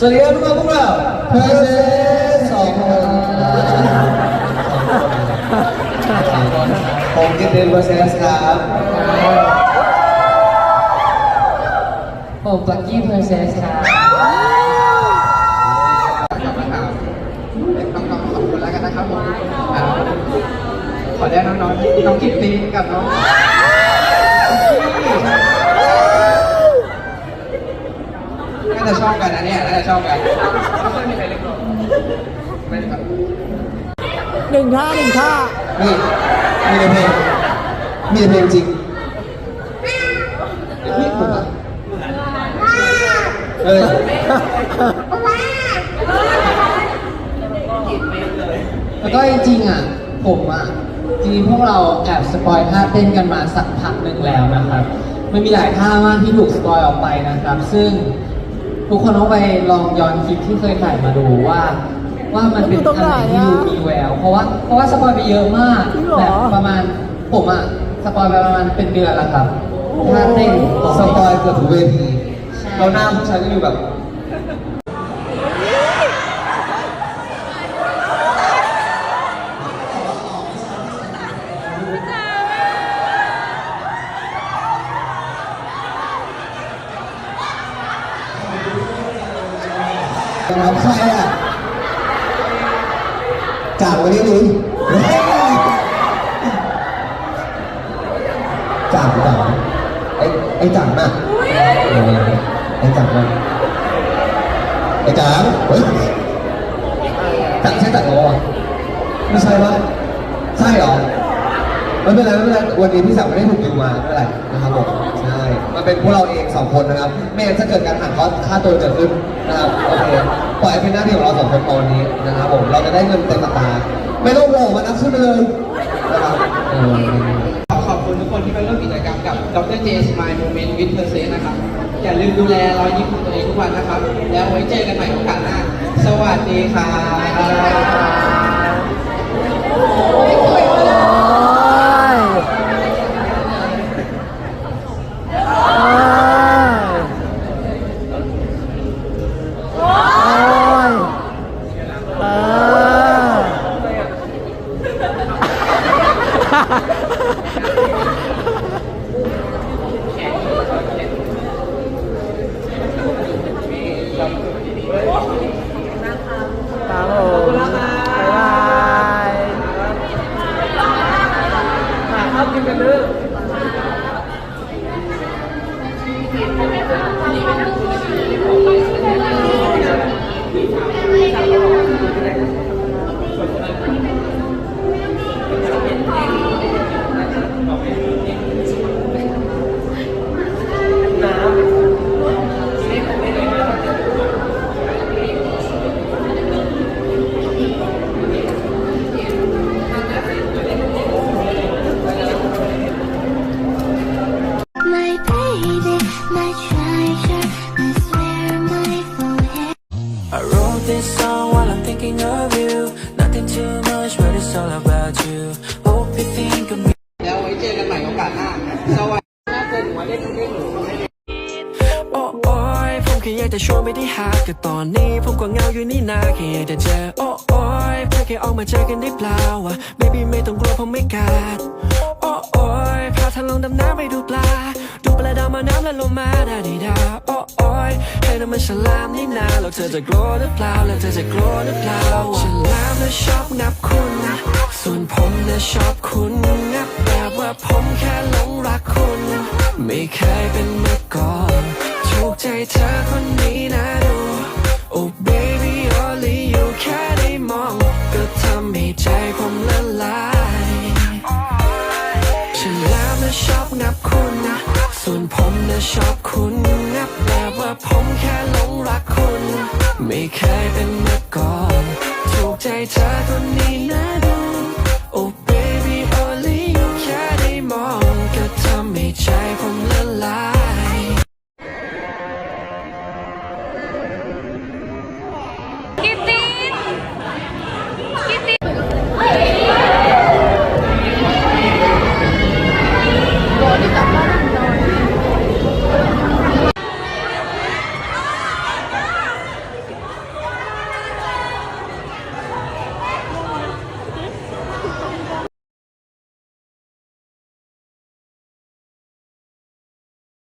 สวัสดีครับทุกคนพวกเราเพอร์เซสองคนผมกิตตินเพอร์เซสครับผมบักกี้เพอร์เซสครับเป็นน้องๆสองคนแล้วกันนะครับผมขอแนะนำน้องน้องกิตตินกับน้อง น่าจะชอบกันนะเนี่ยน่าจะชอบกันไม่ค่อยมีใครเล่นหรอกไม่ได้ครับหนึ่งท่าหนึ่งท่านี่มีแต่เพลงมีแต่เพลงจริงพี่ผมอะเฮ้ยแล้วก็จริงๆอะ ผมอะจริงๆพวกเราแอบสปอยท่าเต้นกันมาสักพักหนึ่งแล้วนะครับ มันมีหลายท่ามากที่ถูกสปอยออกไปนะครับ ซึ่ง ทุกคนต้องไปลองย้อนคลิปที่เคยถ่ายมาดูว่า ว่ามันเป็นท่าไหนที่ดูมีแววเพราะว่าเพราะว่าสปอยไปเยอะมากแบบประมาณผมอะสปอยไปประมาณเป็นเดือนแล้วครับท่าเต้นของสปอยเกือบทุกเวทีเราหน้าผู้ชายก็อยู่แบบ รับใครอะ จากวันนี้นี้จากจากไอ้ไอ้จังน่ะเออไอ้จังน่ะไอ้จังเฮ้ยจังใช่จังหรอไม่ใช่ปะใช่หรอไม่เป็นไรไม่เป็นไรวันนี้พี่สาวไม่ได้ถูกดิวมาไม่เป็นไรนะครับผม เป็นพวกเราเองสองคนนะครับไม่งั้นถ้าเกิดการหักค่าตัวเกิดขึ้นนะครับโอเคปล่อยให้เป็นหน้าที่ของเราสองคนตอนนี้นะครับผมเราจะได้เงินเต็มตาไม่ต้องโง่มานับขึ้นเลยนะครับขอขอบคุณทุกคนที่มาร่วมกิจกรรมกับดรเจสมายโมเมนต์วิดเพอร์เซนะครับอย่าลืมดูแลรอยยิ้มของตัวเองทุกวันนะครับ แล้วไว้เจอกันใหม่โอกาสหน้าสวัสดีครับ ครับผมบ๊ายบายข้ากินกันเด้อ My of you. Nothing too much, but it's all about you. Hope you think of me. แล้วไว้เจอกันใหม่โอกาสหน้าสวัสดีน่าเจอหนูมาเล่นเล่นหนูไม่ได้โอ้โอ้ยผมแค่อยากจะชวนไปที่หาดแต่ตอนนี้ผมก็เหงาอยู่นี่นาแค่อยากจะเจอโอ้โอ้ยเพื่อแค่ออกมาเจอกันได้เปล่าวะ baby ไม่ต้องกลัวผมไม่กัดโอ้โอ้ยพาเธอลงดำน้ำไปดูปลาดูปลาดาว มาน้ำและลงมาดาดีดาโอ้โอ้ยให้น้ำมันฉลามนี่นาแล้วเธอจะกลัวหรือเปล่าแล้วเธอจะกลัวหรือเปล่าฉลามน่ะชอบนับคุณส่วนผมน่ะชอบคุณนับแบบว่าผมแค่หลงรักคุณ ไม่เคยเป็นมาก่อนถูกใจเธอคนนี้นะดู Oh baby only you แค่ได้มองก็ทำให้ใจผมละลายฉันแล้วนะชอบนับคุณ ส่วนผมนะชอบคุณนับแบบว่าผมแค่หลงรักคุณ ไม่เคยเป็นมาก่อน ถูกใจเธอคนนี้นะ